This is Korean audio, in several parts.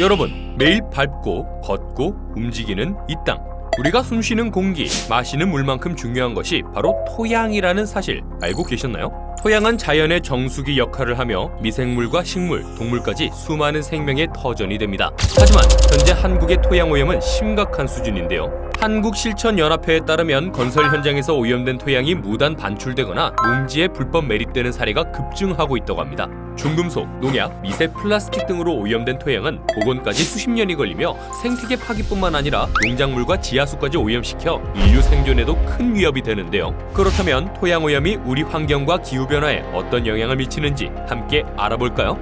여러분, 매일 밟고 걷고 움직이는 이 땅. 우리가 숨쉬는 공기, 마시는 물만큼 중요한 것이 바로 토양이라는 사실 알고 계셨나요? 토양은 자연의 정수기 역할을 하며 미생물과 식물, 동물까지 수많은 생명의 터전이 됩니다. 하지만 현재 한국의 토양 오염은 심각한 수준인데요. 한국실천연합회에 따르면 건설 현장에서 오염된 토양이 무단 반출되거나 농지에 불법 매립되는 사례가 급증하고 있다고 합니다. 중금속, 농약, 미세 플라스틱 등으로 오염된 토양은 복원까지 수십 년이 걸리며 생태계 파기뿐만 아니라 농작물과 지하수까지 오염시켜 인류 생존에도 큰 위협이 되는데요. 그렇다면 토양 오염이 우리 환경과 기후 변화에 어떤 영향을 미치는지 함께 알아볼까요?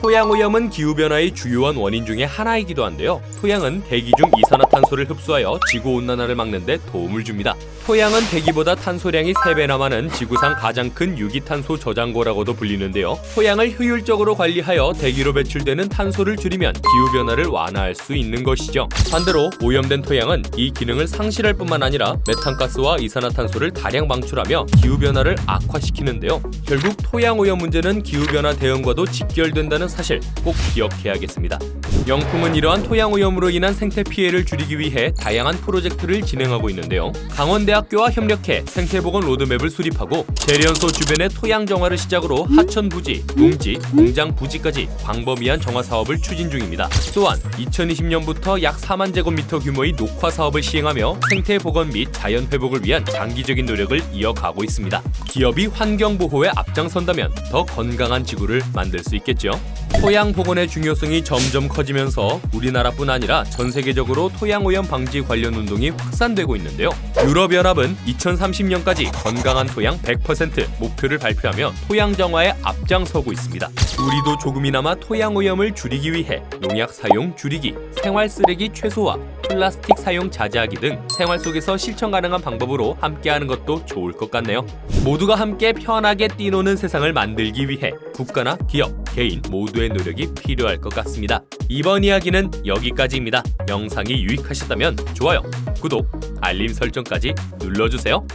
토양 오염은 기후 변화의 주요한 원인 중에 하나이기도 한데요. 토양은 대기 중 이산화탄소를 흡수하여 지구 온난화를 막는 데 도움을 줍니다. 토양은 대기보다 탄소량이 3배나 많은 지구상 가장 큰 유기탄소 저장고라고도 불리는데요. 토양을 효율적으로 관리하여 대기로 배출되는 탄소를 줄이면 기후 변화를 완화할 수 있는 것이죠. 반대로 오염된 토양은 이 기능을 상실할 뿐만 아니라 메탄가스와 이산화탄소를 다량 방출하며 기후 변화를 악화시키는데요. 결국 토양 오염 문제는 기후 변화 대응과도 직결된다는 사실 꼭 기억해야겠습니다. 영풍은 이러한 토양 오염으로 인한 생태 피해를 줄이기 위해 다양한 프로젝트를 진행하고 있는데요. 강원대학교와 협력해 생태보건 로드맵을 수립하고 재련소 주변의 토양 정화를 시작으로 하천 부지, 농지, 공장 부지까지 광범위한 정화 사업을 추진 중입니다. 또한 2020년부터 약 4만 제곱미터 규모의 녹화 사업을 시행하며 생태 보건 및 자연 회복을 위한 장기적인 노력을 이어가고 있습니다. 기업이 환경 보호에 앞장선다면 더 건강한 지구를 만들 수 있겠죠. 토양 복원의 중요성이 점점 커지면서 우리나라뿐 아니라 전 세계적으로 토양 오염 방지 관련 운동이 확산되고 있는데요. 유럽연합은 2030년까지 건강한 토양 100% 목표를 발표하며 토양 정화에 앞장서고 있습니다. 우리도 조금이나마 토양 오염을 줄이기 위해 농약 사용 줄이기, 생활 쓰레기 최소화, 플라스틱 사용 자제하기 등 생활 속에서 실천 가능한 방법으로 함께하는 것도 좋을 것 같네요. 모두가 함께 편하게 뛰노는 세상을 만들기 위해 국가나 기업, 개인 모두의 노력이 필요할 것 같습니다. 이번 이야기는 여기까지입니다. 영상이 유익하셨다면 좋아요, 구독, 알림 설정까지 눌러주세요.